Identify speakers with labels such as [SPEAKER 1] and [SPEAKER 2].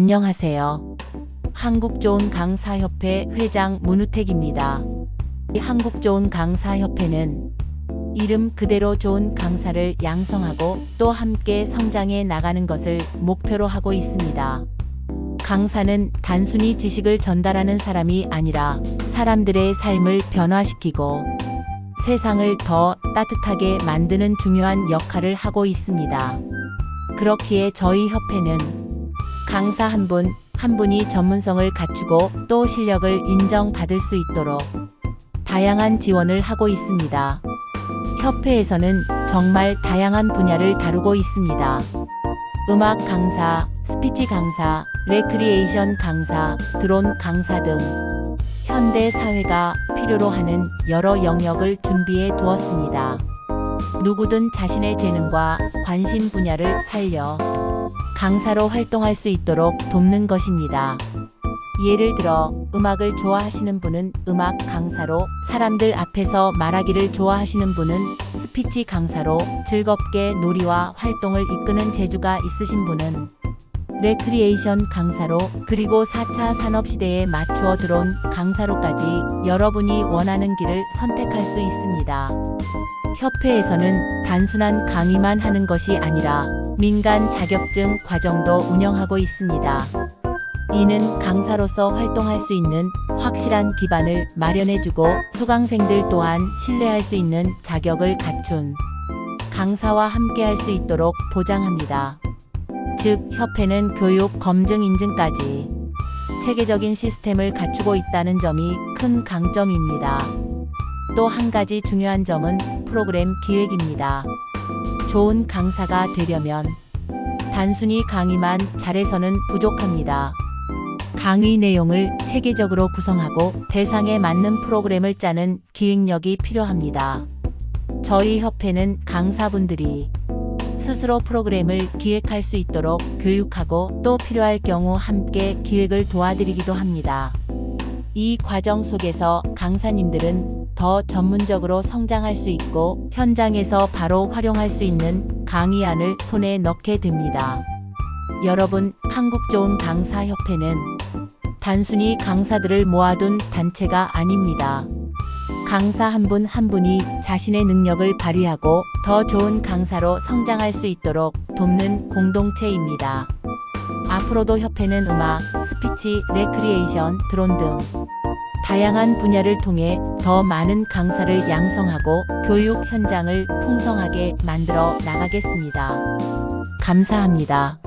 [SPEAKER 1] 안녕하세요. 한국 좋은 강사협회 회장 문우택입니다. 이 한국 좋은 강사협회는 이름 그대로 좋은 강사를 양성하고 또 함께 성장해 나가는 것을 목표로 하고 있습니다. 강사는 단순히 지식을 전달하는 사람이 아니라 사람들의 삶을 변화시키고 세상을 더 따뜻하게 만드는 중요한 역할을 하고 있습니다. 그렇기에 저희 협회는 강사 한 분, 한 분이 전문성을 갖추고 또 실력을 인정받을 수 있도록 다양한 지원을 하고 있습니다. 협회에서는 정말 다양한 분야를 다루고 있습니다. 음악 강사, 스피치 강사, 레크리에이션 강사, 드론 강사 등 현대 사회가 필요로 하는 여러 영역을 준비해 두었습니다. 누구든 자신의 재능과 관심 분야를 살려 강사로 활동할 수 있도록 돕는 것입니다. 예를 들어 음악을 좋아하시는 분은 음악 강사로, 사람들 앞에서 말하기를 좋아하시는 분은 스피치 강사로, 즐겁게 놀이와 활동을 이끄는 재주가 있으신 분은 레크리에이션 강사로, 그리고 4차 산업시대에 맞추어 들어온 강사로까지 여러분이 원하는 길을 선택할 수 있습니다. 협회에서는 단순한 강의만 하는 것이 아니라 민간 자격증 과정도 운영하고 있습니다. 이는 강사로서 활동할 수 있는 확실한 기반을 마련해주고 수강생들 또한 신뢰할 수 있는 자격을 갖춘 강사와 함께 할 수 있도록 보장합니다. 즉, 협회는 교육 검증 인증까지 체계적인 시스템을 갖추고 있다는 점이 큰 강점입니다. 또 한 가지 중요한 점은 프로그램 기획입니다. 좋은 강사가 되려면 단순히 강의만 잘해서는 부족합니다. 강의 내용을 체계적으로 구성하고 대상에 맞는 프로그램을 짜는 기획력이 필요합니다. 저희 협회는 강사분들이 스스로 프로그램을 기획할 수 있도록 교육하고 또 필요할 경우 함께 기획을 도와드리기도 합니다. 이 과정 속에서 강사님들은 더 전문적으로 성장할 수 있고 현장에서 바로 활용할 수 있는 강의안을 손에 넣게 됩니다. 여러분, 한국 좋은 강사 협회는 단순히 강사들을 모아둔 단체가 아닙니다. 강사 한 분한 분이 자신의 능력을 발휘하고 더 좋은 강사로 성장할 수 있도록 돕는 공동체입니다. 앞으로도 협회는 음악, 스피치, 레크리에이션, 드론 등 다양한 분야를 통해 더 많은 강사를 양성하고 교육 현장을 풍성하게 만들어 나가겠습니다. 감사합니다.